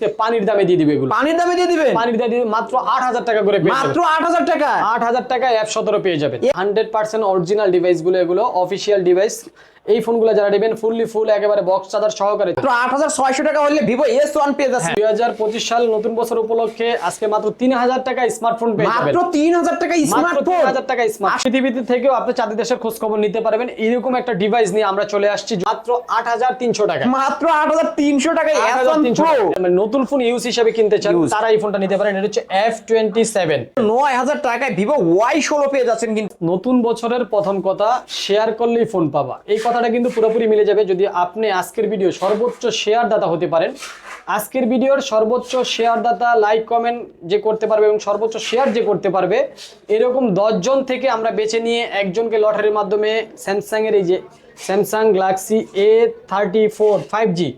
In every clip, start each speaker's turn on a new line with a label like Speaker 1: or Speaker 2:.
Speaker 1: আজকে পানির দামে দিয়ে দিবে এগুলো।
Speaker 2: পানির দামে দিয়ে দিবে?
Speaker 1: পানির দামে দিয়ে মাত্র আট হাজার টাকা করে
Speaker 2: মাত্র
Speaker 1: যাবেন।
Speaker 2: আট হাজার টাকা?
Speaker 1: আট হাজার টাকা অ্যাপ সতেরো পেয়ে যাবে। হান্ড্রেড পার্সেন্ট অরিজিনাল ডিভাইসগুলো এগুলো অফিসিয়াল ডিভাইস এই ফোনগুলো যারা নেবেন ফুললি ফুল একেবারে বক্স চার্জার সহকারে।
Speaker 2: মাত্র আট হাজার ছয়শো টাকা হলে ভিভো এস ওয়ান পেয়ে যাচ্ছে
Speaker 1: দুই হাজার পঁচিশ সাল নতুন বছর উপলক্ষে আজকে মাত্র তিন হাজার টাকা স্মার্টফোন পেয়ে
Speaker 2: মাত্র তিন হাজার টাকা স্মার্টফোন
Speaker 1: 3000 টাকা স্মার্ট পৃথিবীতে থেকেও আপনি চাঁদি দেশের খোঁজ খবর নিতে পারবেন। এরকম একটা ডিভাইস নিয়ে আমরা চলে আসছি মাত্র আট হাজার তিনশো টাকা।
Speaker 2: মাত্র আট হাজার তিনশো টাকা এস ওয়ান
Speaker 1: 8300
Speaker 2: প্রো
Speaker 1: টাকা। মানে নতুন ফোন ইউজ হিসেবে কিনতে চান। তারা এই ফোনটা নিতে পারেন। এটা হচ্ছে এফ টোয়েন্টি সেভেন
Speaker 2: নয় হাজার টাকায় ভিভো ওয়াই ষোলো পেয়ে যাচ্ছেন কিন্তু।
Speaker 1: নতুন বছরের প্রথম কথা শেয়ার করলেই ফোন পাবা। এই কথাটা কিন্তু পুরোপুরি মিলে যাবে যদি আপনি আজকের ভিডিও সর্বোচ্চ শেয়ার দাতা হতে পারেন। আজকের ভিডিওর সর্বোচ্চ শেয়ার দাতা লাইক কমেন্ট যে করতে পারবে এবং সর্বোচ্চ শেয়ার যে করতে পারবে, এরকম দশজন থেকে আমরা বেছে নিয়ে একজনকে লটারির মাধ্যমে স্যামসাংয়ের এই যে Samsung Galaxy A thirty four five G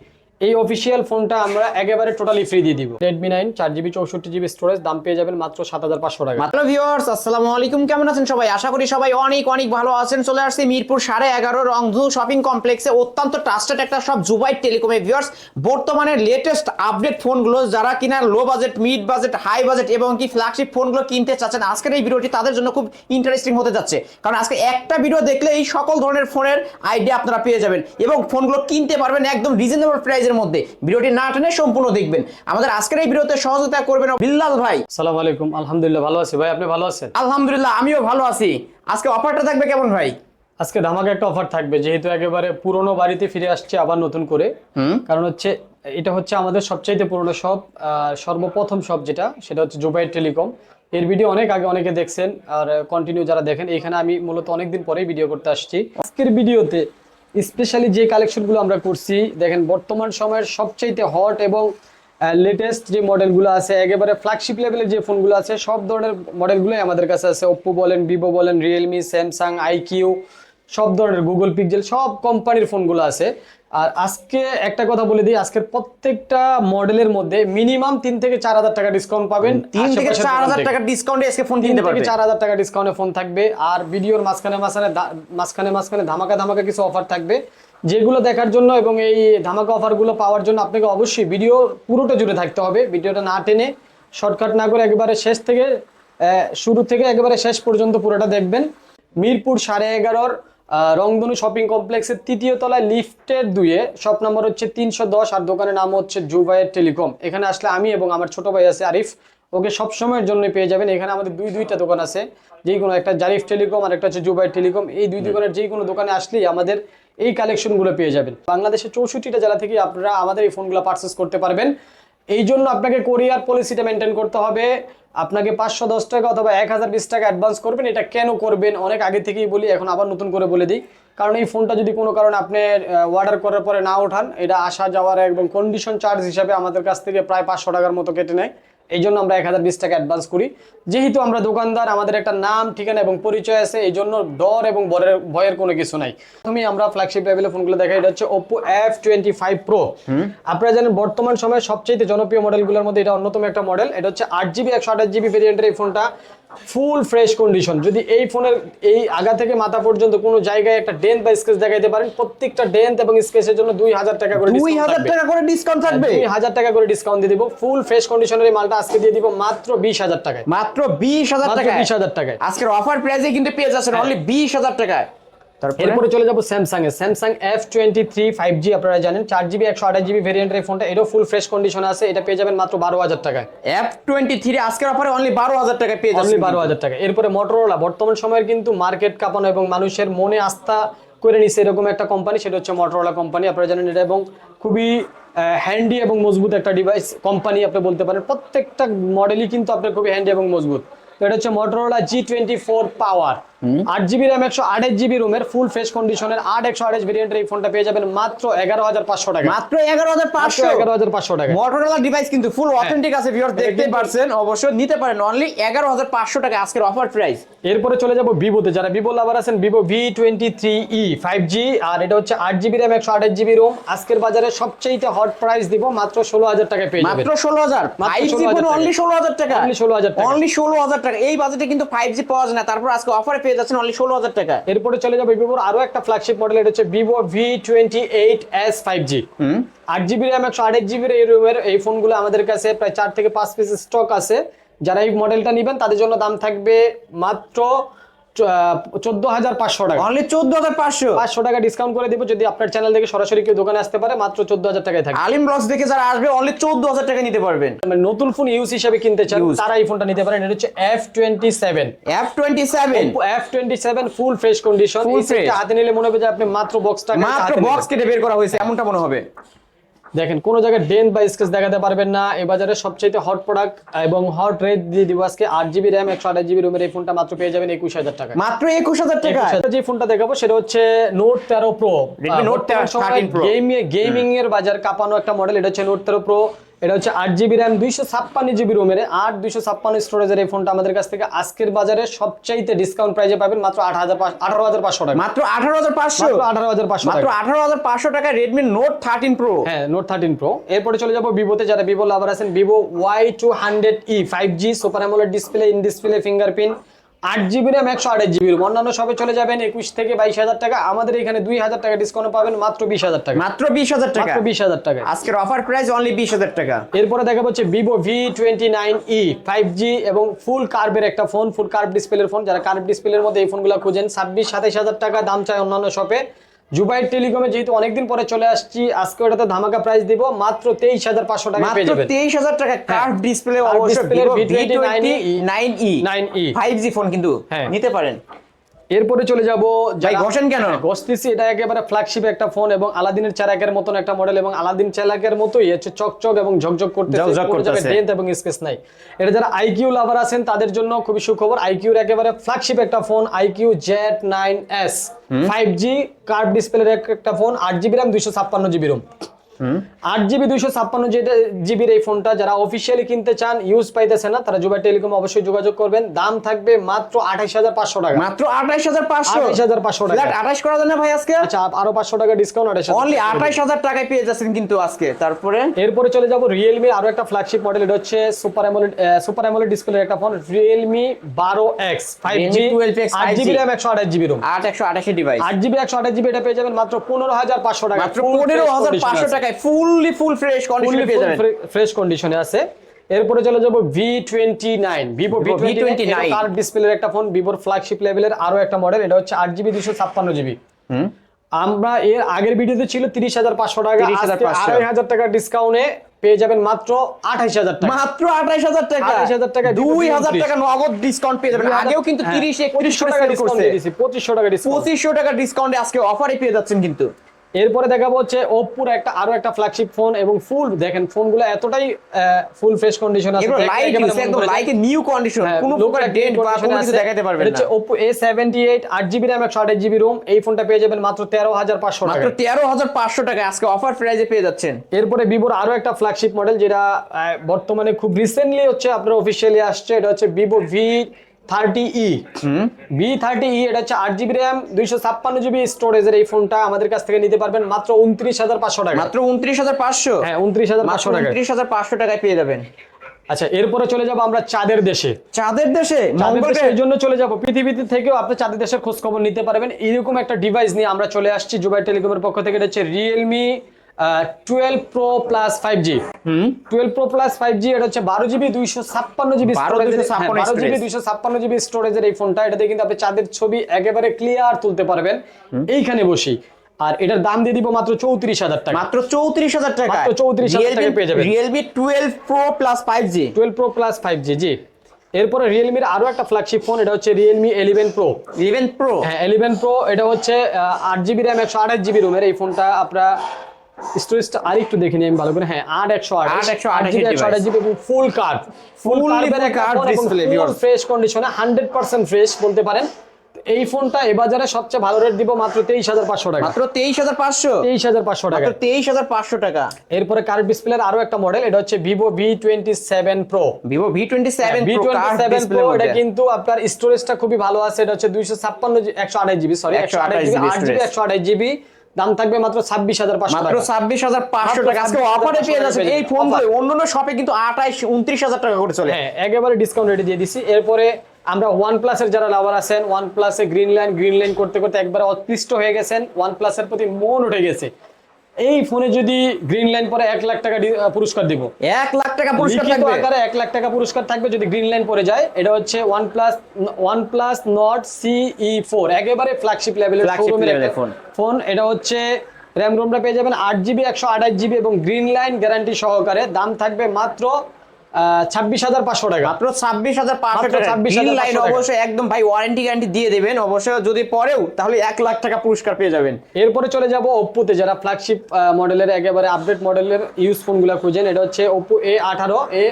Speaker 1: এই অফিসিয়াল ফোনটা আমরা একেবারে টোটালি ফ্রি দিয়ে দিব। রেডমি নাইন চার জিবি চৌষট্টি জিবি স্টোরেজ দাম পেয়ে যাবেন মাত্র সাত হাজার পাঁচশো টাকা।
Speaker 2: মাত্র ভিউয়ার্স আসসালামু আলাইকুম। কেমন আছেন সবাই? আশা করি সবাই অনেক অনেক ভালো আছেন। চলে আসছি মিরপুর সাড়ে এগারো রংধু শপিং কমপ্লেক্সে অত্যন্ত ট্রাস্টেড একটা সব জুবাই টেলিকমে ভিউয়ার্স বর্তমানে লেটেস্ট আপডেট ফোনগুলো যারা কিনা low budget mid budget high budget এবং কি ফ্ল্যাগশিপ ফোনগুলো কিনতে চাচ্ছেন, আজকের এই ভিডিওটি তাদের জন্য খুব ইন্টারেস্টিং হতে যাচ্ছে। কারণ আজকে একটা ভিডিও দেখলে এই সকল ধরনের ফোনের আইডিয়া আপনারা পেয়ে যাবেন এবং ফোনগুলো কিনতে পারবেন একদম রিজনেবল প্রাইসের মধ্যে। ভিডিওটি না টেনে সম্পূর্ণ দেখবেন। আমাদের আজকের এই ভিডিওতে সহযোগিতা করবেন বিল্লাল ভাই।
Speaker 1: সালাম আলাইকুম। আলহামদুলিল্লাহ ভালো আছি ভাই। আপনি ভালো আছেন?
Speaker 2: আলহামদুলিল্লাহ আমিও ভালো আছি। আজকে অফারটা থাকবে কেমন ভাই?
Speaker 1: আজকে ধামাকা একটা অফার থাকবে যেহেতু একেবারে পুরনো বাড়িতে ফিরে আসছে আবার নতুন করে। কারণ হচ্ছে এটা হচ্ছে আমাদের সবচাইতে পুরনো শপ সর্বপ্রথম শপ যেটা সেটা হচ্ছে জুবাইর টেলিকম। এর ভিডিও অনেক আগে অনেকে দেখছেন আর কন্টিনিউ যারা দেখেন এখানে আমি মূলত অনেকদিন পরেই ভিডিও করতে আসছি। আজকের ভিডিওতে স্পেশালি যে কালেকশনগুলো আমরা করছি, দেখেন বর্তমান সময়ের সবচাইতে হট এবং লেটেস্ট যে মডেলগুলো আছে, একেবারে ফ্ল্যাগশিপ লেভেলের যে ফোনগুলো আছে, সব ধরনের মডেলগুলোই আমাদের কাছে আছে। ওপ্পো বলেন ভিভো বলেন রিয়েলমি স্যামসাং আইকিউ সব ধরনের গুগল পিক্সেল সব কোম্পানির ফোনগুলো আছে। আর আজকে একটা কথা বলে দিই আজকের প্রত্যেকটা মডেলের মধ্যে মিনিমাম তিন থেকে চার হাজার টাকা ডিসকাউন্ট পাবেন।
Speaker 2: তিন থেকে চার হাজার। টাকার ডিসকাউন্টে আজকে ফোন
Speaker 1: তিন
Speaker 2: কিনতে
Speaker 1: থেকে চার হাজার টাকা ডিসকাউন্টে ফোন থাকবে। আর ভিডিওর মাঝখানে মাঝখানে মাঝখানে মাঝখানে ধামাকা ধামাকা কিছু অফার থাকবে। যেগুলো দেখার জন্য এবং এই ধামাকা অফারগুলো পাওয়ার জন্য আপনাকে অবশ্যই ভিডিও পুরোটা জুড়ে থাকতে হবে। ভিডিওটা না টেনে শর্টকাট না করে একেবারে শেষ থেকে শুরু থেকে একেবারে শেষ পর্যন্ত পুরোটা দেখবেন। মিরপুর সাড়ে এগারোর রংধনু শপিং কমপ্লেক্সের তৃতীয় তলায় লিফটের দুয়ে, শপ নাম্বার হচ্ছে তিনশো দশ, আর দোকানের নাম হচ্ছে জুবাইয়ের টেলিকম। এখানে আসলে আমি এবং আমার ছোট ভাই আছে আরিফ। ওকে সব সময়ের জন্য পেয়ে যাবেন। এখানে আমাদের দুই দুইটা দোকান আছে। যেই কোনো একটা জারিফ টেলিকম, আর একটা হচ্ছে জুবাইর টেলিকম। এই দুই দোকানের যেই কোনো দোকানে আসলেই আমাদের এই কালেকশনগুলো পেয়ে যাবেন। বাংলাদেশের চৌষট্টিটা জেলা থেকে আপনারা আমাদের এই ফোনগুলো পারচেস করতে পারবেন। এই জন্য আপনাকে কোরিয়ার পলিসিটা মেনটেন করতে হবে। আপনাকে পাঁচশো দশ টাকা অথবা এক হাজার বিশ টাকা অ্যাডভান্স করবেন। এটা কেন করবেন? অনেক আগে থেকেই বলি, এখন আবার নতুন করে বলে দিই। কারণ এই ফোনটা যদি কোনো কারণে আপনি অর্ডার করার পরে না ওঠান, এটা আসা যাওয়ার একদম কন্ডিশন চার্জ হিসাবে আমাদের কাছ থেকে প্রায় পাঁচশো টাকার মতো কেটে নেয়। এই জন্য আমরা এক হাজার বিশ টাকা অ্যাডভান্স করি। যেহেতু আমরা দোকানদার আমাদের একটা নাম ঠিকানা এবং পরিচয় আছে এই জন্য ডর এবং বরের ভয়ের কোনো কিছু নাই। তুমি আমরা ফ্ল্যাগশিপ লেভেলের ফোনগুলো দেখাই এটা হচ্ছে Oppo F twenty five pro আপনারা জানেন বর্তমান সময়ে সবচেয়ে জনপ্রিয় মডেলগুলোর মধ্যে এটা অন্যতম একটা মডেল এটা হচ্ছে আট জিবি একশো আঠাশ জিবি ভেরিয়েন্টের এই ফোনটা ফুল ফ্রেশ কন্ডিশন যদি এই ফোনের এই আগা থেকে মাথা পর্যন্ত কোনো জায়গায় একটা ডেন্থ বা স্কেচ দেখাইতে পারেন প্রত্যেকটা ডেন্থ এবং স্কেচের জন্য দুই হাজার টাকা করে
Speaker 2: দুই হাজার টাকা করে ডিসকাউন্ট থাকবে?
Speaker 1: দুই হাজার টাকা করে ডিসকাউন্ট দিয়ে দিব। ফুল ফ্রেশ কন্ডিশনের এই মালটা আজকে দিয়ে দিব মাত্র বিশ হাজার টাকায়।
Speaker 2: মাত্র বিশ হাজার টাকা
Speaker 1: বিশ হাজার টাকায়।
Speaker 2: আজকের অফার প্রাইসে কিন্তু পেয়ে যাচ্ছেন অনলি বিশ হাজার টাকায়।
Speaker 1: এরপরে চলে যাব Samsung A. Samsung F twenty three five G আপনারা জানেন। চার জিবি একশো আঠাশ জিবি ভেরিয়েন্টের এই ফোনটা এটাও ফুল ফ্রেশ কন্ডিশন আছে। এটা পেয়ে যাবেন মাত্র বারো হাজার টাকায়।
Speaker 2: এফ টোয়েন্টি থ্রি আজকের অফারে অনলি বারো হাজার টাকা পেয়ে যাচ্ছেন
Speaker 1: বারো হাজার টাকা এরপরে মোটরোলা বর্তমান সময়ের কিন্তু মার্কেট কাঁপানো এবং মানুষের মনে আস্থা করে নিছে এরকম একটা কোম্পানি সেটা হচ্ছে মোটরোলা কোম্পানি আপনারা জানেন এটা এবং খুবই হ্যান্ডি এবং মজবুত একটা ডিভাইস কোম্পানি আপনি বলতে পারেন। প্রত্যেকটা মডেলই কিন্তু আপনার খুবই হ্যান্ডি এবং মজবুত। এটা হচ্ছে Motorola G twenty four power আট জিবি র্যাম একশো আঠাশ জিবি রুমের ফুল ফেস কন্ডিশনের আট একশো আঠাশ ভেরিয়েন্টের এই ফোনটা পেয়ে যাবেন মাত্র এগারো হাজার পাঁচশো টাকা।
Speaker 2: মাত্র এগারো হাজার পাঁচশো?
Speaker 1: এগারো হাজার পাঁচশো টাকা।
Speaker 2: মোটরোলা ডিভাইস কিন্তু ফুল অথেন্টিক আছে ভিউয়ার দেখতে পারছেন অবশ্যই নিতে পারেন। অনলি এগারো হাজার পাঁচশো টাকা আজকের অফার প্রাইস
Speaker 1: এরপরে চলে যাব ভিভোতে যারা ভিভো লাভার আছেন Vivo V twenty three E five G আর এটা হচ্ছে আট জিবি র্যাম একশো আঠাশ জিবি রোম আজকের বাজারে সবচেয়ে হট প্রাইস দিব মাত্র ষোলো হাজার টাকা পেয়ে
Speaker 2: মাত্র ষোলো হাজার? ফাইভ জি
Speaker 1: 16,000
Speaker 2: অনলি ষোলো হাজার টাকা।
Speaker 1: Only 16,000 টাকা।
Speaker 2: অনলি ষোলো হাজার টাকা। এই বাজেটে কিন্তু ফাইভ জি পাওয়া যায় না। তারপর আজকে অফারে পেয়ে পেয়ে যাচ্ছেন অনলি ষোলো হাজার টাকা
Speaker 1: এরপরে চলে যাবে ভিভোর আরও একটা ফ্ল্যাগশিপ মডেল এটা হচ্ছে Vivo V twenty eight S five G আট জিবি র্যাম একশো আট জিবি এই রুমের এই ফোনগুলো আমাদের কাছে প্রায় চার থেকে পাঁচ পিস স্টক আছে। যারা এই মডেলটা নেবেন তাদের জন্য দাম থাকবে মাত্র চোদ্দ হাজার পাঁচশো টাকা।
Speaker 2: অনলি চোদ্দ হাজার পাঁচশো?
Speaker 1: পাঁচশো টাকা ডিসকাউন্ট করে দিব যদি আপনার চ্যানেল থেকে সরাসরি কেউ দোকানে আসতে পারে মাত্র চোদ্দ হাজার টাকায় থাকবে।
Speaker 2: আলিম ব্লগস দেখে যারা আসবে অনলি চোদ্দ হাজার টাকা নিতে পারবেন।
Speaker 1: মানে নতুন ফোন ইউজ হিসেবে কিনতে চান
Speaker 2: Use।
Speaker 1: তারা এই ফোনটা নিতে পারেন। এটা হচ্ছে F twenty seven
Speaker 2: F twenty seven
Speaker 1: F twenty seven full fresh condition. হাতে নিলে মনে হবে যে আপনি মাত্র বক্সটা
Speaker 2: মাত্র বক্স কেটে বের করা হয়েছে এমনটা মনে হবে।
Speaker 1: দেখেন কোনো জায়গায় ডেন বা স্কেচ দেখাতে পারবেন না। এ বাজারে সবচেয়ে হট প্রোডাক্ট এবং হট রেট দিয়ে দিব আজকে আট জিবি র্যাম একশো আঠাশ জিবি রুমের এই ফোনটা মাত্র পেয়ে যাবেন একুশ হাজার টাকা
Speaker 2: মাত্র একুশ হাজার টাকা
Speaker 1: যে ফোনটা দেখাবো সেটা হচ্ছে নোট তেরো প্রো
Speaker 2: নোট তেরো
Speaker 1: গেমিং এর বাজার কাঁপানো একটা মডেল এটা হচ্ছে নোট তেরো প্রো এটা হচ্ছে আট জিবি র্যাম দুইশো ছাপ্পান্ন জিবি রুমের আট দুইশো ছাপ্পান্ন স্টোরেজের এই ফোনটা আমাদের কাছ থেকে আজকের বাজারে সবচাইতে ডিসকাউন্ট প্রাইজে পাবেন মাত্র আট হাজার আঠারো হাজার পাঁচশো টাকা।
Speaker 2: মাত্র আঠারো হাজার পাঁচশো?
Speaker 1: আঠারো হাজার পাঁচশো
Speaker 2: মাত্র আঠারো হাজার পাঁচশো টাকা রেডমি নোট থার্টিন প্রো
Speaker 1: হ্যাঁ নোট থার্টিন প্রো এরপরে চলে যাব ভিভোতে। যারা ভিভো লাভার আছেন Vivo Y two hundred E five G super AMOLED display in display fingerprint আট জিবি র্যাম একশো আঠাশ জিবি অন্যান্য সবে চলে যাবেন একুশ থেকে বাইশ হাজার টাকা। আমাদের এখানে দুই হাজার টাকা ডিসকাউন্ট পাবেন মাত্র বিশ হাজার টাকা।
Speaker 2: মাত্র বিশ হাজার টাকা?
Speaker 1: বিশ হাজার টাকা।
Speaker 2: আজকের অফার প্রাইস অনলি বিশ হাজার টাকা।
Speaker 1: এরপরে দেখা যাচ্ছে Vivo V twenty nine E five G এবং ফুল কার্ভের একটা ফোন ফুল কার্ভ ডিসপ্লের ফোন যারা কার্ভ ডিসপ্লের মধ্যে এই ফোনগুলো খুঁজেন ছাব্বিশ সাতাইশ হাজার টাকা দাম চায় অন্যান্য শপে জুবাইর টেলিকমে যেহেতু অনেকদিন পরে চলে আসছি আজকে ওটাতে ধামাকা প্রাইস দিব মাত্র তেইশ হাজার পাঁচশো টাকা পেয়ে
Speaker 2: মাত্র
Speaker 1: যাবেন।
Speaker 2: তেইশ হাজার টাকা কার্ভ ডিসপ্লে
Speaker 1: অবশ্যই
Speaker 2: অবশ্য
Speaker 1: display
Speaker 2: Vivo V
Speaker 1: V29
Speaker 2: twenty nine E
Speaker 1: 9E
Speaker 2: five G phone কিন্তু
Speaker 1: হ্যাঁ।
Speaker 2: নিতে পারেন।
Speaker 1: এরপরে চলে যাব
Speaker 2: ভাই, ঘষেন কেন?
Speaker 1: ঘষতেছি এটা একেবারে ফ্ল্যাগশিপ একটা ফোন এবং আলাদিনের চারাকের মতন একটা মডেল এবং আলাদিন চালাকের মতোই হচ্ছে চকচক এবং ঝকঝক
Speaker 2: করতে।
Speaker 1: ডেন্ট এবং স্কেচ নাই। এটা যারা আইকিউ লাভার আছেন তাদের জন্য খুবই সুখবর আইকিউর একেবারে ফ্ল্যাগশিপ একটা phone iQOO Z nine S five G curve ডিসপ্লের একটা ফোন আট জিবি র্যাম দুইশো ছাপ্পান্ন জিবি রুম আট জিবি দুইশো ছাপ্পান্ন জিবির এই ফোনটা যারা অফিসিয়ালি কিনতে চান ইউজ পাইতেছে না তারা জুবাই টেলিকম অবশ্যই যোগাযোগ করবেন। দাম থাকবে মাত্র আঠাইশ হাজার পাঁচশো টাকা।
Speaker 2: মাত্র আঠাইশ হাজার পাঁচশো?
Speaker 1: 28,500 টাকা।
Speaker 2: আঠাশ করা যায় না ভাই আজকে?
Speaker 1: আচ্ছা আরও পাঁচশো টাকা ডিসকাউন্ট আঠাইশ
Speaker 2: অনলি আঠাইশ হাজার টাকায় পেয়ে যাচ্ছেন কিন্তু আজকে। তারপরে?
Speaker 1: এরপরে চলে যাব রিয়েলমি আরও একটা ফ্ল্যাগশিপ মডেল এটা হচ্ছে সুপার অ্যামোলেড সুপার অ্যামোলেড ডিসপ্লের একটা ফোন রিয়েলমি বারো X five G
Speaker 2: Realme 12X
Speaker 1: আট
Speaker 2: 5G
Speaker 1: জিবি র্যাম একশো আঠাশ জিবি রুম
Speaker 2: আট একশো আঠাশি ডিভাইস
Speaker 1: আট জিবি একশো আঠাশ জিবি এটা পেয়ে যাবেন মাত্র পনেরো হাজার পাঁচশো টাকা।
Speaker 2: মাত্র পনেরো হাজার পাঁচশো টাকায় ফুললি ফুল ফ্রেশ কন্ডিশনে পেয়ে যাবেন।
Speaker 1: ফ্রেশ কন্ডিশনে আছে। এরপরে চলে যাব V twenty nine Vivo V twenty
Speaker 2: V29
Speaker 1: curve ডিসপ্লের একটা ফোন ভিভোর ফ্ল্যাগশিপ লেভেলের আরও একটা মডেল এটা হচ্ছে আট জিবি দুশো ছাপ্পান্ন জিবি আমরা এর আগের ভিডিওতে ছিল তিরিশ হাজার পাঁচশো টাকা আড়াই হাজার টাকা ডিসকাউন্টে পেয়ে যাবেন মাত্র আঠাইশ হাজার টাকা।
Speaker 2: মাত্র আঠাইশ হাজার টাকা।
Speaker 1: 28,000 টাকা,
Speaker 2: দুই হাজার টাকা নগদ ডিসকাউন্ট পেয়ে যাবেন। আগেও কিন্তু
Speaker 1: হ্যাঁ,
Speaker 2: তিরিশ একত্রিশ
Speaker 1: পঁচিশশো
Speaker 2: টাকা ডিসকাউন্ট
Speaker 1: পঁচিশশো টাকা
Speaker 2: পঁচিশশো টাকা ডিসকাউন্টে আজকে অফারে পেয়ে যাচ্ছেন কিন্তু।
Speaker 1: এরপরে দেখাবো হচ্ছে ওপ্পোর একটা আরও একটা ফ্ল্যাগশিপ ফোন এবং ফুল দেখেন ফোনগুলো এতটাই ফুল ফ্রেশ কন্ডিশন আছে
Speaker 2: লাইট একদম। লাইকে নিউ কন্ডিশন কোনো প্রকার ডেন্ট বা কোনো কিছু দেখাতে পারবেন না।
Speaker 1: হচ্ছে ওপ্পো এ সেভেন্টি এইট আট জিবি র্যাম একশো আঠাশ জিবি রুম এই ফোনটা পেয়ে যাবেন মাত্র তেরো হাজার পাঁচশো টাকা
Speaker 2: মাত্র তেরো হাজার পাঁচশো টাকা আজকে অফার প্রাইজে পেয়ে যাচ্ছেন।
Speaker 1: এরপরে ভিভোর আরও একটা ফ্ল্যাগশিপ মডেল যেটা বর্তমানে খুব রিসেন্টলি হচ্ছে আপনার অফিসিয়ালি আসছে এটা হচ্ছে Vivo V thirty E thirty E এটা হচ্ছে আট জিবি র্যাম দুইশো ছাপ্পান্ন জিবি স্টোরেজের এই ফোনটা আমাদের কাছ থেকে নিতে পারবেন মাত্র উনত্রিশ হাজার পাঁচশো টাকা।
Speaker 2: মাত্র উনত্রিশ হাজার পাঁচশো?
Speaker 1: হ্যাঁ উনত্রিশ হাজার পাঁচশো টাকা
Speaker 2: উনত্রিশ হাজার পাঁচশো টাকায় পেয়ে যাবেন।
Speaker 1: আচ্ছা এরপরে চলে যাব আমরা চাঁদের দেশে।
Speaker 2: চাঁদের দেশে?
Speaker 1: চাঁদের এই জন্য চলে যাব। পৃথিবীতে থেকেও আপনি চাঁদের দেশের খোঁজ খবর নিতে পারবেন। এরকম একটা ডিভাইস নিয়ে আমরা চলে আসছি জুবাই টেলিকমের পক্ষ থেকে। এটা হচ্ছে Realme twelve Pro plus five G twelve Pro plus five G এটা হচ্ছে বারো জিবি দুইশো ছাপ্পান্ন জিবি বারো জিবি দুইশো ছাপ্পান্ন জিবি স্টোরেজের এই ফোনটা এটাতে কিন্তু আপনি চাঁদের ছবি একেবারে ক্লিয়ার তুলতে পারবেন। এইখানে বসি। আর এটার দাম দিয়ে দিব মাত্র চৌত্রিশ হাজার টাকা।
Speaker 2: মাত্র চৌত্রিশ হাজার টাকা।
Speaker 1: মাত্র 34,000 টাকায় পেয়ে যাবেন।
Speaker 2: Realme twelve Pro plus five G
Speaker 1: twelve Pro plus five G G. এরপরে রিয়েলমির আরও একটা ফ্ল্যাগশিপ ফোন এটা হচ্ছে Realme eleven Pro
Speaker 2: eleven Pro
Speaker 1: হ্যাঁ ইলেভেন প্রো এটা হচ্ছে আট জিবি র্যাম একশো আঠাশ জিবি রুমের এই ফোনটা আপনারা স্টোরেজটা আর একটু দেখে নিই আমি ভালো করে। হ্যাঁ আট একশো আঠাশ
Speaker 2: 828
Speaker 1: জিবি একশো আঠাশ GB full card full
Speaker 2: display, viewers।
Speaker 1: Fresh কন্ডিশনে হান্ড্রেড পার্সেন্ট ফ্রেশ বলতে পারেন। এই ফোনটা এ বাজারে সবচেয়ে ভালো রেট দিব মাত্র তেইশ হাজার পাঁচশো টাকা।
Speaker 2: মাত্র তেইশ হাজার পাঁচশো?
Speaker 1: তেইশ হাজার পাঁচশো টাকা।
Speaker 2: তেইশ হাজার পাঁচশো টাকা।
Speaker 1: এরপরে কার্ভ ডিসপ্লের আরও একটা মডেল এটা হচ্ছে Vivo V twenty seven Pro
Speaker 2: Vivo V twenty seven
Speaker 1: V twenty seven Pro এটা কিন্তু আপনার স্টোরেজটা খুবই ভালো আছে এটা হচ্ছে দুইশো ছাপ্পান্ন একশো আঠাশ জিবি সরি একশো আঠাশ জিবি আট। একশো আঠাশ জিবি। দাম থাকবে মাত্র ছাব্বিশ হাজার পাঁচশো
Speaker 2: মাত্র ছাব্বিশ হাজার পাঁচশো টাকা। আজকে অফারে পেয়ে যাচ্ছেন এই ফোন। অন্যান্য শপে কিন্তু আঠাইশ উনত্রিশ হাজার টাকা করে চলে।
Speaker 1: হ্যাঁ একেবারে ডিসকাউন্ট রেটে দিয়ে দিছি। এরপরে আমরা ওয়ান প্লাসের যারা লাভার আছেন ওয়ান প্লাসে গ্রিন লাইন গ্রিন লাইন করতে করতে একবার অতৃষ্ট হয়ে গেছেন। ওয়ান প্লাসের প্রতি মন উঠে গেছে। এই ফোনে যদি গ্রিন লাইন পরে এক লাখ টাকা পুরস্কার দিব।
Speaker 2: এক লাখ টাকা পুরস্কার থাকবে?
Speaker 1: আকারে এক লাখ টাকা পুরস্কার থাকবে যদি গ্রিন লাইন পরে যায়। এটা হচ্ছে OnePlus OnePlus Nord CE four একেবারে ফ্ল্যাগশিপ লেভেলের শোরুমের
Speaker 2: ফোন।
Speaker 1: ফোন এটা হচ্ছে র্যাম রোমটা পেয়ে যাবেন। আট জিবি একশো আঠাশ জিবি এবং গ্রিন লাইন গ্যারান্টি সহকারে। দাম থাকবে মাত্র ছাব্বিশ হাজার পাঁচশো টাকা।
Speaker 2: মাত্র ছাব্বিশ হাজার পাঁচশো টাকা
Speaker 1: 26,500
Speaker 2: লাইন অবশ্যই একদম ভাই ওয়ারেন্টি গ্যারান্টি দিয়ে দেবেন। অবশ্যই যদি পরেও তাহলে এক লাখ টাকা পুরস্কার পেয়ে যাবেন।
Speaker 1: এরপরে চলে যাব ওপ্পোতে যারা ফ্ল্যাগশিপ মডেলের একেবারে আপডেট মডেলের ইউজ ফোনগুলো খুঁজেন এটা হচ্ছে ওপ্পো এ আঠারো এ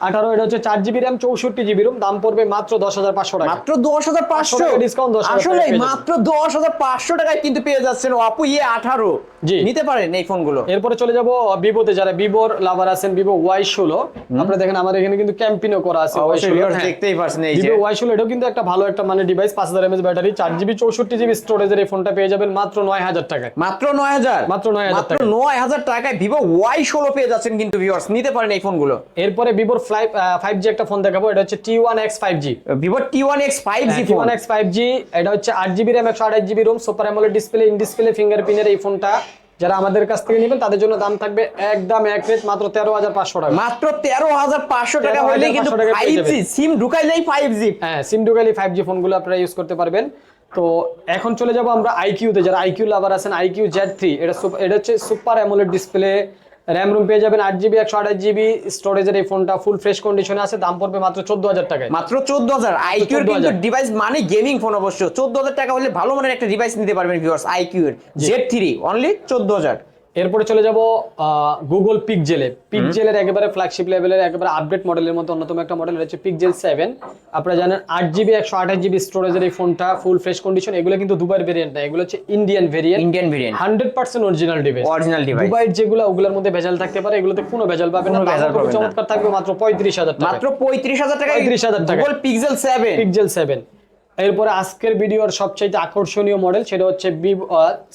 Speaker 1: আঠারো এটা হচ্ছে চার জিবি র্যাম চৌষট্টি জিবি রুম দাম পড়বে মাত্র দশ হাজার পাঁচশো টাকা।
Speaker 2: মাত্র দশ হাজার পাঁচশো?
Speaker 1: টাকা discount, 10,000 টাকা
Speaker 2: আসলে মাত্র দশ হাজার পাঁচশো টাকায় কিন্তু পেয়ে যাচ্ছেন অপো ইয়ে আঠারো।
Speaker 1: জি।
Speaker 2: নিতে পারেন এই ফোনগুলো
Speaker 1: এরপরে চলে যাব ভিভোতে যারা ভিভোর লাভার আছেন ভিভো ওয়াই ষোলো। আপনারা দেখেন আমাদের এখানে কিন্তু ক্যাম্পিনও করা আছে
Speaker 2: viewers দেখতেই পারছেন এই
Speaker 1: ভিভো ওয়াই ষোলো এটাও কিন্তু একটা ভালো একটা মানে ডিভাইস পাঁচ হাজার এমএস ব্যাটারি চার জিবি চৌষট্টি জিবি স্টোরেজের এই ফোনটা পেয়ে যাবেন মাত্র নয় হাজার টাকায়।
Speaker 2: মাত্র নয় হাজার?
Speaker 1: মাত্র 9,000
Speaker 2: মাত্র
Speaker 1: টাকা।
Speaker 2: নয় হাজার টাকায় ভিভো ওয়াই ষোলো পেয়ে যাচ্ছেন কিন্তু ভিউয়ার্স নিতে পারেন এই ফোনগুলো
Speaker 1: এরপরে ভিভোর ফাইভ ফাইভ জি একটা ফোন দেখাবো এটা হচ্ছে T one X five G
Speaker 2: Vivo T one X five G phone
Speaker 1: X five G এটা হচ্ছে আট জিবি র্যাম একশো আঠাশ GB ROM super AMOLED display in display ফিঙ্গারপ্রিন্টের এই ফোনটা যারা আমাদের কাছ থেকে নেবেন তাদের জন্য দাম থাকবে একদম এক রেট মাত্র তেরো হাজার পাঁচশো টাকা।
Speaker 2: মাত্র তেরো হাজার পাঁচশো টাকা
Speaker 1: 13,500
Speaker 2: হলে কিন্তু ফাইভ জি। সিম ঢুকাইলেই ফাইভ জি
Speaker 1: হ্যাঁ সিম ডুগালি ফাইভ জি ফোনগুলো আপনারা ইউজ করতে পারবেন। তো এখন চলে যাব আমরা আইকিউতে যারা আইকিউ লাভার আছেন আইকিউ জেড থ্রি এটা এটা হচ্ছে super AMOLED display RAM ROM পেয়ে যাবেন আট জিবি একশো আঠাশ জিবি স্টোরেজের এই ফোনটা ফুল ফ্রেশ কন্ডিশনে আছে দাম পড়বে মাত্র চোদ্দ হাজার টাকায়।
Speaker 2: মাত্র চোদ্দ হাজার। আইকিউর
Speaker 1: 14,000
Speaker 2: কিন্তু ডিভাইস মানে গেমিং ফোন অবশ্য। চোদ্দ হাজার টাকা হলে ভালো মানের একটা ডিভাইস নিতে পারবেন ভিউয়ার্স আইকিউ এর। জেড থ্রি অনলি চোদ্দ হাজার।
Speaker 1: এরপরে চলে যাব গুগল পিকজেলে পিকজেলের একেবারে ফ্ল্যাগশিপ লেভেলের একেবারে আপডেট মডেলের মধ্যে অন্যতম একটা মডেল হচ্ছে পিকজেল সেভেন আপনারা জানেন আট জিবি একশো আঠাশ জিবি স্টোরেজের এই ফোনটা ফুল ফ্রেশ কন্ডিশন এগুলো কিন্তু দুবাইয়ের ভেরিয়েন্ট না এগুলো হচ্ছে Indian variant
Speaker 2: Indian variant
Speaker 1: hundred percent original device
Speaker 2: original device
Speaker 1: দুবাইয়ের যেগুলো ওগুলোর মধ্যে ভেজাল থাকতে পারে এগুলোতে কোনো ভেজাল পাবে না।
Speaker 2: ভেজাল।
Speaker 1: চমৎকার থাকবে মাত্র পঁয়ত্রিশ হাজার
Speaker 2: মাত্র পঁয়ত্রিশ হাজার টাকা
Speaker 1: 35,000 টাকা।
Speaker 2: Google pixel seven
Speaker 1: pixel seven এরপরে আজকের ভিডিওর সবচেয়ে আকর্ষণীয় মডেল সেটা হচ্ছে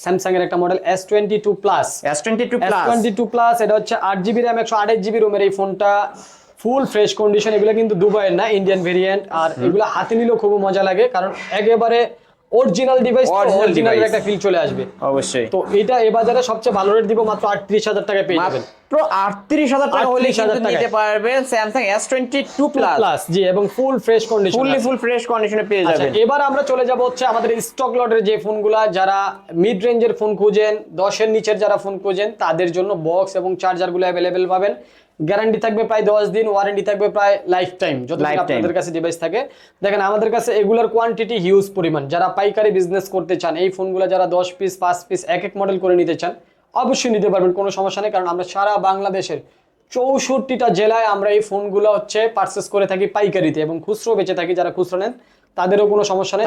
Speaker 1: স্যামসাং এর একটা model S twenty two plus
Speaker 2: S twenty two plus
Speaker 1: twenty two plus এটা হচ্ছে আট জিবি র্যাম একশো আঠাশ জিবি রুমের এই ফোনটা ফুল ফ্রেশ কন্ডিশন এগুলো কিন্তু দুবাইয়ের না ইন্ডিয়ান ভেরিয়েন্ট আর এগুলো হাতে নিলেও খুব মজা লাগে কারণ একেবারে অরিজিনাল ডিভাইস অরিজিনাল। একটা ফিল চলে আসবে।
Speaker 2: অবশ্যই।
Speaker 1: তো এটা এ বাজারে সবচেয়ে ভালো রেট দিব মাত্র আটত্রিশ হাজার টাকায় পেয়ে যাবেন।
Speaker 2: মাত্র আটত্রিশ হাজার টাকা হলে
Speaker 1: 38,000
Speaker 2: কিন্তু নিতে পারবেন Samsung S twenty two plus
Speaker 1: plus জি এবং full fresh condition
Speaker 2: fully full fresh কন্ডিশনে পেয়ে
Speaker 1: আচ্ছা
Speaker 2: যাবেন।
Speaker 1: এবার আমরা চলে যাব হচ্ছে আমাদের স্টক লটের যে ফোনগুলা যারা মিড রেঞ্জের ফোন খুঁজেন দশের নিচের যারা ফোন খুঁজেন তাদের জন্য বক্স এবং চার্জারগুলো অ্যাভেলেবেল পাবেন। গ্যারান্টি থাকবে প্রায় দশ দিন ওয়ারেন্টি থাকবে প্রায় লাইফ টাইম যতদিন আপনাদের কাছে ডিভাইস থাকে। দেখেন আমাদের কাছে এগুলার কোয়ান্টিটি হিউজ পরিমাণ। যারা পাইকারি বিজনেস করতে চান এই ফোনগুলো যারা দশ পিস পাঁচ পিস এক এক মডেল করে নিতে চান অবশ্যই নিতে পারবেন কোনো সমস্যা নেই কারণ আমরা সারা বাংলাদেশের চৌষট্টিটা জেলায় আমরা এই ফোনগুলো হচ্ছে পারচেস করে থাকি পাইকারিতে এবং খুচরো বেঁচে থাকি যারা খুচরো নেন তাদেরও কোনো সমস্যা নেই।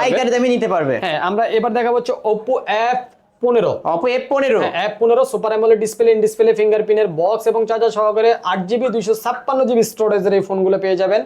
Speaker 2: পাইকারি দামে নিতে পারবে।
Speaker 1: হ্যাঁ আমরা এবার দেখা হচ্ছে ওপো অ্যাপ পনেরো।
Speaker 2: অপো এফ পনেরো।
Speaker 1: অ্যাপ পনেরো super AMOLED display in display ফিঙ্গারপ্রিন্টের box এবং চার্জার সহকারে আট জিবি দুইশো ছাপ্পান্ন জিবি স্টোরেজের এই ফোনগুলো পেয়ে যাবেন।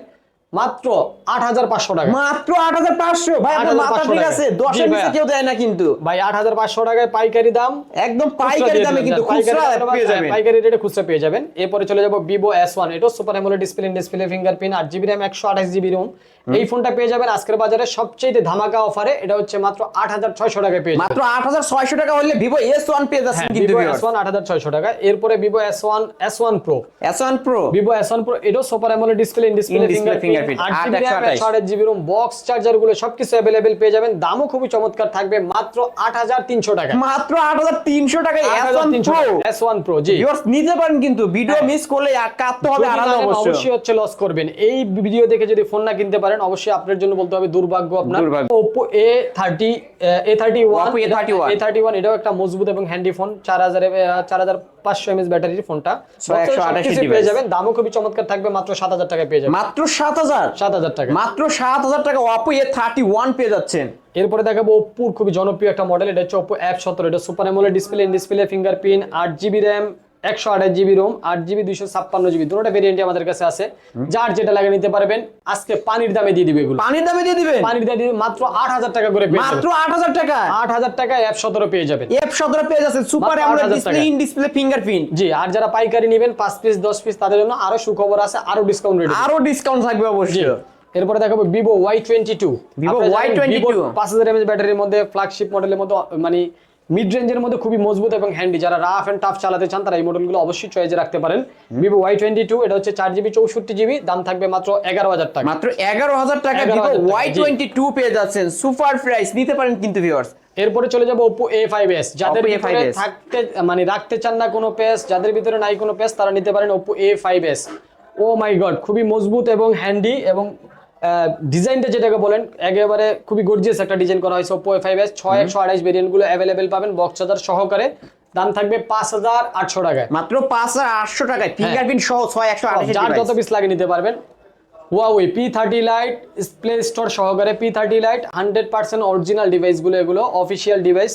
Speaker 1: মাত্র আট হাজার পাঁচশো টাকা
Speaker 2: মাত্র আট হাজার পাঁচশো। ভাই মাথা ঠিক। আছে? দশের নিচে কেউ দেয় না কিন্তু।
Speaker 1: ভাই আট হাজার পাঁচশো টাকায় পাইকারি দাম।
Speaker 2: একদম পাইকারি দামে কিন্তু
Speaker 1: পাইকারি
Speaker 2: খুচরা পেয়ে
Speaker 1: হ্যাঁ,
Speaker 2: যাবেন।
Speaker 1: পাইকারি রেটে খুচরা পেয়ে যাবেন। এরপরে চলে যাব ভিভো এস ওয়ান এটা super AMOLED display display fingerprint আট জিবি র্যাম একশো আঠাশ জিবি রোম এই ফোনটা পেয়ে যাবেন আজকের বাজারে সবচেয়ে ধামাকা অফারে। এটা হচ্ছে মাত্র আট হাজার ছয়শো টাকায় পেয়ে
Speaker 2: মাত্র আট হাজার ছয়শো টাকা হলে ভিভো এস ওয়ান পেয়ে যাচ্ছেন কিন্তু
Speaker 1: এস ওয়ান আট হাজার ছয়শো টাকা। এরপরে Vivo S one S one pro
Speaker 2: S one pro
Speaker 1: Vivo S one pro এটাও super AMOLED display in display fingerprint আট জিবি র্যাম
Speaker 2: 828
Speaker 1: একশো আঠাশ। জিবি রোম বক্স চার্জারগুলো সবকিছু অ্যাভেলেবেল পেয়ে যাবেন। দামও খুবই চমৎকার থাকবে মাত্র আট হাজার তিনশো টাকা
Speaker 2: মাত্র আট হাজার তিনশো টাকায় S one pro
Speaker 1: S one pro জি।
Speaker 2: নিতে পারেন কিন্তু। ভিডিও মিস করলে আর কাটতে হবে অবশ্যই
Speaker 1: হচ্ছে লস করবেন। এই ভিডিও দেখে যদি ফোন না কিনতে পারেন অবশ্যই আপনার জন্য বলতে হবে দুর্ভাগ্য আপনার।
Speaker 2: Oppo A31
Speaker 1: A thirty one এটাও একটা মজবুত এবং হ্যান্ডি ফোন চার হাজার চার হাজার পাঁচশো এমএস ব্যাটারির ফোনটা
Speaker 2: 128
Speaker 1: সবকিছু পেয়ে যাবেন দামও খুবই চমৎকার থাকবে মাত্র সাত হাজার টাকায় পেয়ে যাবেন।
Speaker 2: মাত্র সাত হাজার?
Speaker 1: সাত হাজার টাকা।
Speaker 2: মাত্র সাত হাজার টাকা অপো এ থার্টি ওয়ান পেয়ে যাচ্ছেন।
Speaker 1: এরপরে দেখাবো ওপ্পোর খুবই জনপ্রিয় একটা মডেল এটা হচ্ছে অ্যাপ সতেরো এটা super AMOLED display in display fingerprint আট জিবি র্যাম একশো আঠাশ জিবি রোম আট জিবি দুইশো ছাপ্পান্ন জিবি দুটোটা ভেরিয়েন্টই আমাদের কাছে আছে। যার যেটা লাগে নিতে পারবেন আজকে পানির দামে দিয়ে দিবে এগুলো।
Speaker 2: পানির দামে দিয়ে দিবেন?
Speaker 1: পানির দামে দিয়ে মাত্র আট হাজার টাকা করে
Speaker 2: মাত্র আট হাজার টাকা?
Speaker 1: আট হাজার টাকা অ্যাপ সতেরো পেয়ে যাবেন।
Speaker 2: এফ সতেরো পেয়ে যাচ্ছেন সুপার
Speaker 1: মাত্র
Speaker 2: অ্যামোলেড
Speaker 1: 8,000
Speaker 2: ডিসপ্লে
Speaker 1: টাকা।
Speaker 2: ইন ডিসপ্লে ফিঙ্গারপ্রিন্ট
Speaker 1: জি আর যারা পাইকারি নেবেন পাঁচ পিস দশ পিস তাদের জন্য আরও সুখবর আছে আরও ডিসকাউন্ট রেট
Speaker 2: আরও ডিসকাউন্ট থাকবে অবশ্যই।
Speaker 1: এরপরে দেখাবো Vivo Y twenty two
Speaker 2: Vivo Y22
Speaker 1: পাঁচ হাজার এমএচ ব্যাটারির মধ্যে ফ্ল্যাগশিপ মডেলের মধ্যে মানে মিড রেঞ্জের মধ্যে খুবই মজবুত এবং হ্যান্ডি যারা রাফ এন্ড টাফ চালাতে চান তারা এই মডেলগুলো অবশ্যই চয়েজে রাখতে পারেন। ভিভো ওয়াই টোয়েন্টি টু এটা হচ্ছে চার জিবি চৌষট্টি জিবি দাম থাকবে মাত্র এগারো হাজার টাকা।
Speaker 2: মাত্র এগারো হাজার টাকা ভিভো ওয়াই টোয়েন্টি টু পেয়ে যাচ্ছেন। সুপার প্রাইস নিতে পারেন কিন্তু ভিউয়ার্স
Speaker 1: এরপরে চলে যাব ওপো এ ফাইভ এস যাদের ভিতরে থাকতে মানে রাখতে চান না কোনো পেস যাদের ভিতরে নাই কোনো পেস তারা নিতে পারেন Oppo A five S oh my God খুবই মজবুত এবং হ্যান্ডি এবং ডিজাইনটা যেটাকে বলেন একেবারে খুবই গর্জিয়াস একটা ডিজাইন করা হয়েছে ওপো ফাইভ এস ছয় একশো আড়াইশ ভেরিয়েন্টগুলো অ্যাভেলেবেল পাবেন বক্স চার্জার সহকারে। দাম থাকবে পাঁচ হাজার আটশো টাকায়।
Speaker 2: মাত্র পাঁচ হাজার আটশো টাকায়। ফিঙ্গারপ্রিন্ট সহ ছয় একশো আড়াইশ
Speaker 1: যার যত পিস লাগে নিতে পারবেন Huawei P thirty lite play store সহকারে P thirty lite hundred percent original ডিভাইসগুলো এগুলো অফিসিয়াল ডিভাইস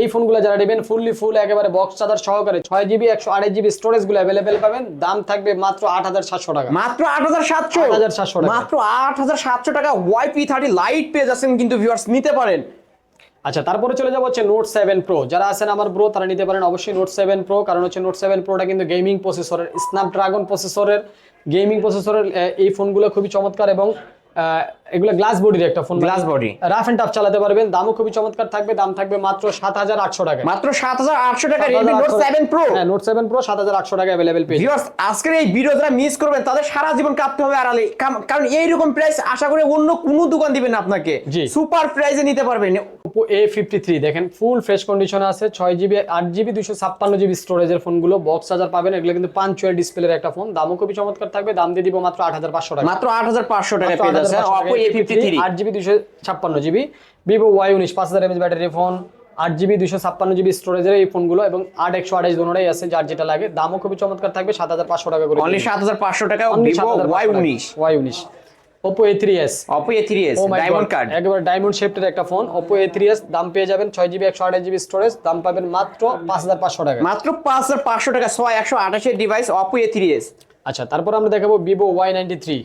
Speaker 1: এই ফোনগুলো যারা নেবেন ফুললি ফুল একেবারে বক্স চার্জার সহকারে ছয় জিবি একশো আড়াই জিবি স্টোরেজগুলো অ্যাভেলেবেল পাবেন। দাম থাকবে মাত্র আট হাজার সাতশো টাকা।
Speaker 2: মাত্র আট হাজার সাতশো?
Speaker 1: 8,700 টাকা।
Speaker 2: মাত্র আট হাজার সাতশো টাকা ওয়াই পি থার্টি লাইট পেয়ে যাচ্ছেন কিন্তু ভিউয়ার্স নিতে পারেন।
Speaker 1: আচ্ছা তারপরে চলে যাব হচ্ছে নোট সেভেন প্রো যারা আছেন আমার ব্রো তারা নিতে পারেন অবশ্যই নোট সেভেন প্রো কারণ হচ্ছে নোট সেভেন প্রোটা কিন্তু গেমিং প্রসেসরের স্ন্যাপড্রাগন প্রসেসরের গেমিং প্রসেসরের এই ফোনগুলো খুবই চমৎকার এবং এগুলো গ্লাস বডির একটা phone
Speaker 2: Glass body।
Speaker 1: Rough and tough চালাতে পারবেন। দামও খুবই চমৎকার থাকবে দাম থাকবে মাত্র সাত হাজার আটশো টাকা।
Speaker 2: মাত্র সাত হাজার আটশো টাকা রেডমি নোট সেভেন প্রো
Speaker 1: হ্যাঁ নোট সেভেন প্রো সাত হাজার আটশো টাকা অ্যাভেলেবেল পেয়ে
Speaker 2: ভিউয়ার্স আজকের এই ভিডিও যারা মিস করবেন তাদের সারা জীবন কাঁপতে হবে আড়ালে। কারণ এইরকম প্রাইস আশা করে অন্য কোনো দোকান দিবেন না আপনাকে। সুপার প্রাইসে নিতে পারবেন।
Speaker 1: ওপো এ ফিফটি থ্রি দেখেন ফুল ফ্রেশ কন্ডিশনে আছে ছয় জিবি আট জিবি দুশো ছাপ্পান্ন জিবি স্টোরেজের ফোনগুলো বক্স চার্জার পাবেন এগুলো কিন্তু পাঁচচুয়াল ডিসপ্লের একটা ফোন দামও খুবই চমৎকার থাকবে দাম দিয়ে দিব মাত্র আট হাজার পাঁচশো টাকা।
Speaker 2: মাত্র আট হাজার পাঁচশো টাকা অপো এ ফিফটি থ্রি
Speaker 1: আট জিবি দুশো ছাপ্পান্ন জিবি ভিভো ওয়াই উনিশ পাঁচ হাজার এমএচ ব্যাটারি ফোন আট জিবি দুশো ছাপ্পান্ন জিবি স্টোরেজের এই ফোনগুলো এবং আট একশো আঠাইশ দোনোটাই আছে যার যেটা লাগে দামও খুবই চমৎকার থাকবে সাত হাজার পাঁচশো টাকা করে
Speaker 2: সাত হাজার পাঁচশো টাকা ওয়াই উনিশ।
Speaker 1: ওয়াই উনিশ। Oppo A three S
Speaker 2: Oppo A three S
Speaker 1: oh my
Speaker 2: diamond
Speaker 1: God
Speaker 2: card
Speaker 1: একবার ডায়মন্ড শেপটের একটা ফোন Oppo A3s দাম পেয়ে যাবেন ছয় জিবি একশো আঠাশ জিবি স্টোরেজ দাম পাবেন মাত্র পাঁচ হাজার পাঁচশো টাকা।
Speaker 2: মাত্র পাঁচ হাজার পাঁচশো টাকা ছয় একশো আঠাশের device Oppo A three S
Speaker 1: আচ্ছা তারপর আমরা দেখাবো ভিভো ওয়াই নাইনটি থ্রি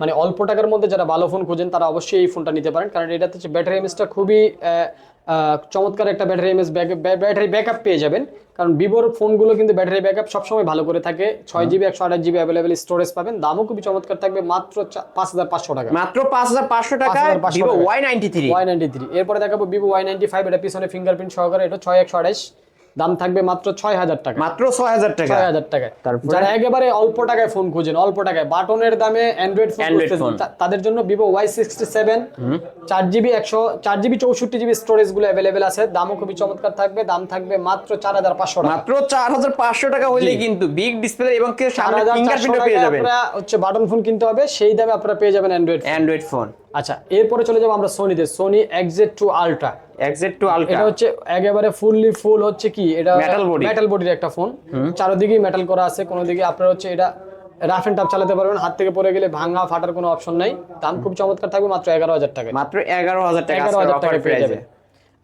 Speaker 1: মানে অল্প টাকার মধ্যে যারা ভালো ফোন খুঁজেন তারা অবশ্যই এই ফোনটা নিতে পারেন কারণ এটাতে হচ্ছে ব্যাটারি এমএসটা খুবই চমৎকার একটা ব্যাটারি এমএস ব্যাটারি ব্যাকআপ পেয়ে যাবেন। কারণ ভিভোর ফোনগুলো কিন্তু ব্যাটারি ব্যাকআপ সবসময় ভালো করে থাকে। ছয় জিবি একশো আঠাশ জিবি অ্যাভেলেবেল স্টোরেজ পাবেন। দামও খুবই চমৎকার থাকবে। মাত্র পাঁচ হাজার পাঁচশো টাকা।
Speaker 2: মাত্র পাঁচ হাজার পাঁচশো টাকা
Speaker 1: 5,500
Speaker 2: Vivo. Y ninety three
Speaker 1: Y ninety three এরপরে দেখাবো ভিভো ওয়াই নাইনটি ফাইভ এটা পিছনে ফিঙ্গারপ্রিন্ট সহকারে এটা ছয় একশো আঠাশ। দাম থাকবে মাত্র ছয় হাজার টাকা।
Speaker 2: মাত্র ছয় হাজার টাকা?
Speaker 1: ছয় হাজার টাকায় যারা একেবারে অল্প টাকায় ফোন খুঁজেন অল্প টাকায় বাটনের দামে অ্যান্ড্রয়েড ফোন তাদের জন্য ভিভো ওয়াই সিক্সটি সেভেন চার জিবি একশো চার জিবি চৌষট্টি জিবি স্টোরেজগুলো অ্যাভেলেবেল আছে। দামও খুবই চমৎকার থাকবে দাম থাকবে মাত্র চার হাজার পাঁচশো টাকা।
Speaker 2: মাত্র চার হাজার পাঁচশো টাকা হলে কিন্তু বিগ ডিসপ্লে এবং পেয়ে যাবেন।
Speaker 1: হচ্ছে বাটন ফোন কিনতে হবে সেই দামে আপনারা পেয়ে যাবেন অ্যান্ড্রয়েড
Speaker 2: অ্যান্ড্রয়েড ফোন
Speaker 1: আচ্ছা এরপরে চলে যাব আমরা সোনিতে Sony XZ two ultra
Speaker 2: XZ two ultra
Speaker 1: এটা হচ্ছে একেবারে ফুললি ফুল হচ্ছে কি? এটা
Speaker 2: Metal body।
Speaker 1: মেটাল বডির একটা ফোন চারদিকেই মেটাল করা আছে কোনো দিকে আপনার হচ্ছে এটা রাফ এন্ড টাপ চালাতে পারবেন। হাত থেকে পড়ে গেলে ভাঙা ফাটার কোনো অপশন নাই। দাম খুব চমৎকার থাকবে মাত্র এগারো হাজার টাকা
Speaker 2: মাত্র এগারো হাজার টাকা
Speaker 1: এগারো হাজার টাকা পেয়ে যাবে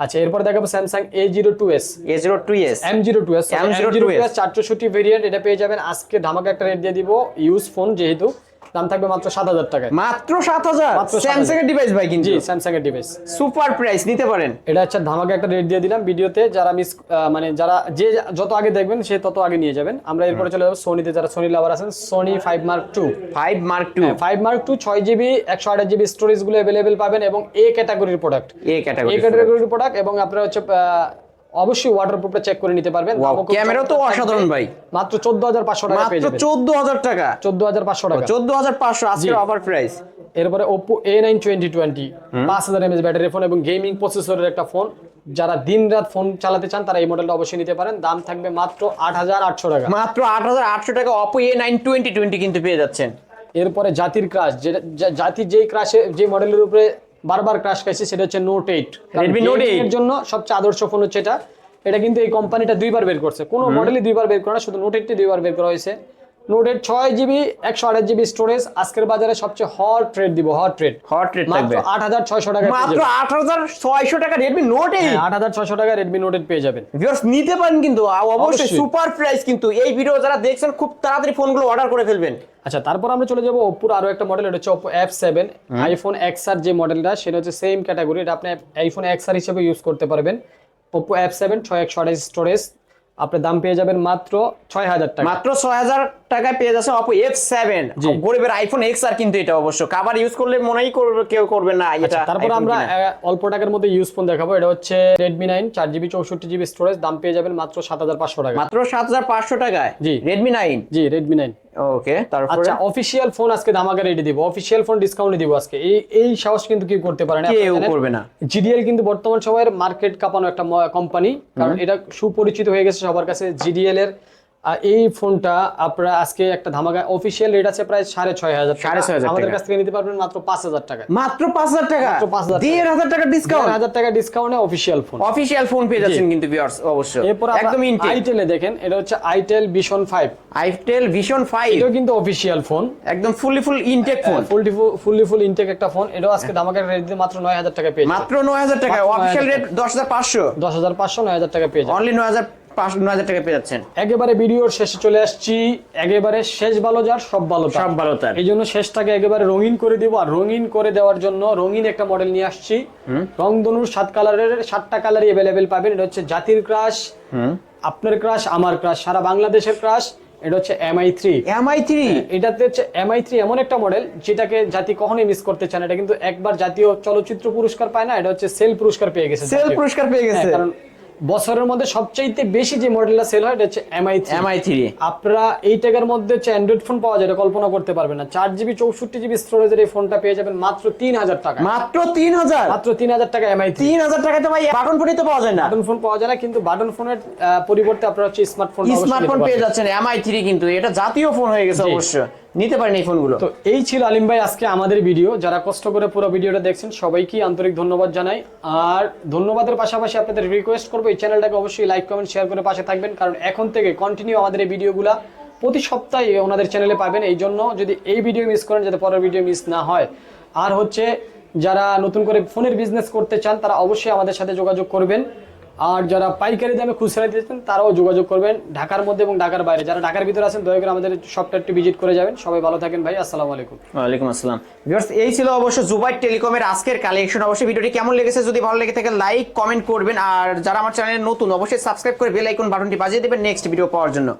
Speaker 1: আচ্ছা এরপর দেখাবো Samsung A zero two S
Speaker 2: A zero two S
Speaker 1: M zero two S M zero two
Speaker 2: M02s
Speaker 1: S চারশোষট্টি variant এটা পেয়ে যাবেন। আজকে ধামাকা একটা রেট দিয়ে দিব। ইউজ ফোন যেহেতু। দাম থাকবে মাত্র সাত হাজার টাকায়।
Speaker 2: মাত্র সাত হাজার?
Speaker 1: 7,000
Speaker 2: স্যামসাং এর ডিভাইস ভাই কিন্তু।
Speaker 1: স্যামসাং এর ডিভাইস
Speaker 2: সুপার প্রাইস নিতে পারেন।
Speaker 1: এটা হচ্ছে ধামাকা একটা রেট দিয়ে দিলাম ভিডিওতে। যারা মিস মানে যারা যে যত আগে দেখবেন সে তত আগে নিয়ে যাবেন। আমরা এরপরে চলে যাব সোনিতে যারা সোনি লাভার আছেন Sony five mark two
Speaker 2: five mark two
Speaker 1: five mark two ছয় জিবি একশো আঠাশ জিবি স্টোরেজগুলো অ্যাভেলেবেল পাবেন এবং এ ক্যাটাগরির প্রোডাক্ট
Speaker 2: এ
Speaker 1: এ
Speaker 2: ক্যাটাগরি
Speaker 1: ক্যাটাগরির প্রোডাক্ট এবং আপনারা হচ্ছে অবশ্যই ওয়াটার প্রুফটা চেক করে নিতে পারবেন।
Speaker 2: ক্যামেরাও তো অসাধারণ ভাই।
Speaker 1: মাত্র চোদ্দ হাজার পাঁচশো টাকা পেয়ে যাবেন।
Speaker 2: চোদ্দ হাজার টাকা।
Speaker 1: চোদ্দ হাজার পাঁচশো টাকা।
Speaker 2: চোদ্দ হাজার পাঁচশো আজকের অফার প্রাইস
Speaker 1: এরপরে টোয়েন্টি টোয়েন্টি পাঁচ হাজার এমএস ব্যাটারি ফোন এবং গেমিং প্রসেসরের একটা ফোন যারা দিন রাত ফোন চালাতে চান তারা এই মডেলটা অবশ্যই নিতে পারেন। দাম থাকবে মাত্র আট হাজার আটশো টাকা।
Speaker 2: মাত্র আট হাজার আটশো টাকা Oppo A nine twenty twenty কিন্তু পেয়ে যাচ্ছেন।
Speaker 1: এরপরে জাতির ক্রাশ জাতির যেই ক্রাশে যে মডেলের উপরে বারবার ক্রাশ খাইছে সেটা হচ্ছে note eight
Speaker 2: Redmi note eight
Speaker 1: এর জন্য সবচেয়ে আদর্শ ফোন হচ্ছে এটা। এটা কিন্তু এই কোম্পানিটা দুইবার বের করছে। কোনো মডেলই দুইবার বের করে না শুধু নোট এইটটি দুইবার বের করা হয়েছে। নোট এইট ছয় জিবি একশো আঠাশ জিবি স্টোরেজ আজকের বাজারে সবচেয়ে হট রেট দিব হট রেট
Speaker 2: হট রেট
Speaker 1: মাত্র আট হাজার ছয়শো টাকা
Speaker 2: মাত্র আট হাজার ছয়শো টাকা রেডমি নোট এইট
Speaker 1: আট হাজার ছয়শো টাকা রেডমি নোট পেয়ে যাবেন।
Speaker 2: ভিউয়ার্স নিতে পারেন কিন্তু অবশ্যই
Speaker 1: অবশ্যই।
Speaker 2: সুপার প্রাইস কিন্তু। এই ভিডিও যারা দেখছেন খুব তাড়াতাড়ি ফোনগুলো অর্ডার করে ফেলবেন।
Speaker 1: আচ্ছা তারপর আমরা চলে যাব ওপ্পোর আরও একটা মডেল এটা হচ্ছে Oppo F seven iPhone X R যে মডেলটা সেটা হচ্ছে সেম ক্যাটাগরি এটা আপনি আইফোন এক্স আর হিসেবে ইউজ করতে পারবেন। ওপো এফ সেভেন ছয় একশো আঠাশ স্টোরেজ আপনি দাম পেয়ে যাবেন মাত্র ছয় হাজার টাকা।
Speaker 2: মাত্র ছয় হাজার টাকায় পেয়ে যাচ্ছে অপো এফ সেভেন গরিবের আইফোন এক্স আর কিন্তু এটা অবশ্য। কাবার ইউজ করলে মনেই করবে কেউ করবে না এটা
Speaker 1: আচ্ছা, তারপর আমরা অল্প টাকার মধ্যে ইউজ ফোন দেখাবো। এটা হচ্ছে রেডমি নাইন চার জিবি চৌষট্টি জিবি স্টোরেজ দাম পেয়ে যাবেন মাত্র সাত হাজার পাঁচশো টাকা।
Speaker 2: মাত্র সাত হাজার পাঁচশো টাকায়?
Speaker 1: জি।
Speaker 2: রেডমি নাইন
Speaker 1: জি রেডমি নাইন
Speaker 2: ওকে তারপরে?
Speaker 1: আচ্ছা অফিসিয়াল ফোন আজকে ধামাকা রেডি দিব। অফিসিয়াল ফোন ডিসকাউন্টে দিব আজকে। এই এই সাহস কিন্তু কেউ করতে পারে না।
Speaker 2: কেউ করবে না।
Speaker 1: জিডিএল কিন্তু বর্তমান সময়ের মার্কেট কাঁপানো একটা কোম্পানি কারণ এটা সুপরিচিত হয়ে গেছে সবার কাছে জিডিএল এর এই ফোনটা আপনারা আজকে একটা ধামাকা অফিসিয়াল রেট আছে প্রায় সাড়ে ছয় হাজার
Speaker 2: সাড়ে ছয় হাজার
Speaker 1: আমাদের কাছ থেকে নিতে পারবেন মাত্র পাঁচ হাজার টাকা।
Speaker 2: মাত্র পাঁচ হাজার টাকা?
Speaker 1: 5,000 টাকা।
Speaker 2: দেড় হাজার টাকা ডিসকাউন্ট
Speaker 1: হাজার টাকা ডিসকাউন্টে অফিসিয়াল ফোন
Speaker 2: অফিসিয়াল ফোন পেয়ে যাচ্ছেন কিন্তু ভিউয়ার্স অবশ্যই।
Speaker 1: এরপর
Speaker 2: একদম
Speaker 1: আইটেলে দেখেন এটা হচ্ছে itel vision five
Speaker 2: itel vision five
Speaker 1: এটাও কিন্তু অফিসিয়াল ফোন
Speaker 2: একদম fully full intact phone
Speaker 1: fully fully full intact একটা ফোন এটাও আজকে ধামাকা রেট দিয়ে মাত্র নয় হাজার টাকা পেয়ে
Speaker 2: মাত্র নয় হাজার টাকা অফিসিয়াল রেট দশ হাজার পাঁচশো।
Speaker 1: দশ হাজার পাঁচশো নয় হাজার টাকা পেয়ে
Speaker 2: অনলি নয় হাজার পাঁচশো নয় হাজার টাকা পেয়ে যাচ্ছেন।
Speaker 1: একেবারে ভিডিওর শেষে চলে আসছি। একেবারে শেষ ভালো যার সব ভালো
Speaker 2: সব ভালো তার।
Speaker 1: এই জন্য শেষটাকে একেবারে রঙিন করে দিব আর রঙিন করে দেওয়ার জন্য রঙিন একটা মডেল নিয়ে আসছি। রংধনুর সাত কালারের সাতটা কালারই অ্যাভেলেবেল পাবেন। এটা হচ্ছে জাতির ক্রাশ আপনার ক্রাশ আমার ক্রাশ সারা বাংলাদেশের ক্রাশ এটা হচ্ছে এমআই থ্রি
Speaker 2: এমআই থ্রি
Speaker 1: এটাতে হচ্ছে এমআই থ্রি এমন একটা মডেল যেটাকে জাতি কখনোই মিস করতে চায় না। এটা কিন্তু একবার জাতীয় চলচ্চিত্র পুরস্কার পায় না এটা হচ্ছে সেল পুরস্কার পেয়ে গেছে
Speaker 2: সেল পুরস্কার পেয়ে
Speaker 1: হ্যাঁ,
Speaker 2: গেছে।
Speaker 1: কারণ বছরের মধ্যে সবচাইতে বেশি যে মডেলটা সেল হয় এটা হচ্ছে এমআই
Speaker 2: এমআই থ্রি
Speaker 1: আপনারা এই টাকার মধ্যে হচ্ছে অ্যান্ড্রয়েড ফোন পাওয়া যায় এটা কল্পনা করতে পারবেন না। চার জিবি চৌষট্টি জিবি স্টোরেজের এই ফোনটা পেয়ে যাবেন মাত্র তিন হাজার টাকা
Speaker 2: মাত্র তিন হাজার?
Speaker 1: মাত্র তিন হাজার টাকা এমআই
Speaker 2: তিন হাজার টাকায় তো ভাই বাটন ফোনই তো পাওয়া যায় না।
Speaker 1: বাটন ফোন পাওয়া যায় না কিন্তু বাটন ফোনের পরিবর্তে আপনারা হচ্ছে স্মার্টফোন
Speaker 2: স্মার্টফোন পেয়ে যাচ্ছেন এমআই থ্রি কিন্তু এটা জাতীয় ফোন হয়ে গেছে
Speaker 1: জি।
Speaker 2: নিতে পারেন এই ফোনগুলো।
Speaker 1: তো এই ছিল আলিম ভাই আজকে আমাদের ভিডিও। যারা কষ্ট করে পুরো ভিডিওটা দেখছেন, সবাইকে আন্তরিক ধন্যবাদ জানাই। আর ধন্যবাদের পাশাপাশি আপনাদের রিকোয়েস্ট করব, এই চ্যানেলটাকে অবশ্যই লাইক কমেন্ট শেয়ার করে পাশে থাকবেন। কারণ এখন থেকে কন্টিনিউ আমাদের এই ভিডিওগুলা প্রতি সপ্তাহে ওনাদের চ্যানেলে পাবেন। এই জন্য যদি এই ভিডিও মিস করেন, যাতে পরের ভিডিও মিস না হয়। আর হচ্ছে, যারা নতুন করে ফোনের বিজনেস করতে চান, তারা অবশ্যই আমাদের সাথে যোগাযোগ করবেন। আর যারা পাইকারি দামে খুচরা দিতেছেন তারাও যোগাযোগ করবেন ঢাকার মধ্যে এবং ঢাকার বাইরে। যারা ঢাকার ভিতরে আছেন, দয়া করে আমাদের শপটা একটু ভিজিট করে যাবেন। সবাই ভালো থাকেন ভাই, আসসালামু আলাইকুম।
Speaker 2: ওয়ালাইকুম আসসালাম। ভিউয়ার্স, এই ছিল অবশ্য জুবাই টেলিকমের আজকের কালেকশন অবশ্যই ভিডিওটি কেমন লেগেছে যদি ভালো লেগে থাকে লাইক কমেন্ট করবেন। আর যারা আমার চ্যানেলে নতুন, অবশ্যই সাবস্ক্রাইব করে বেল আইকন বাটনটি বাজিয়ে দেবেন নেক্সট ভিডিও পাওয়ার জন্য।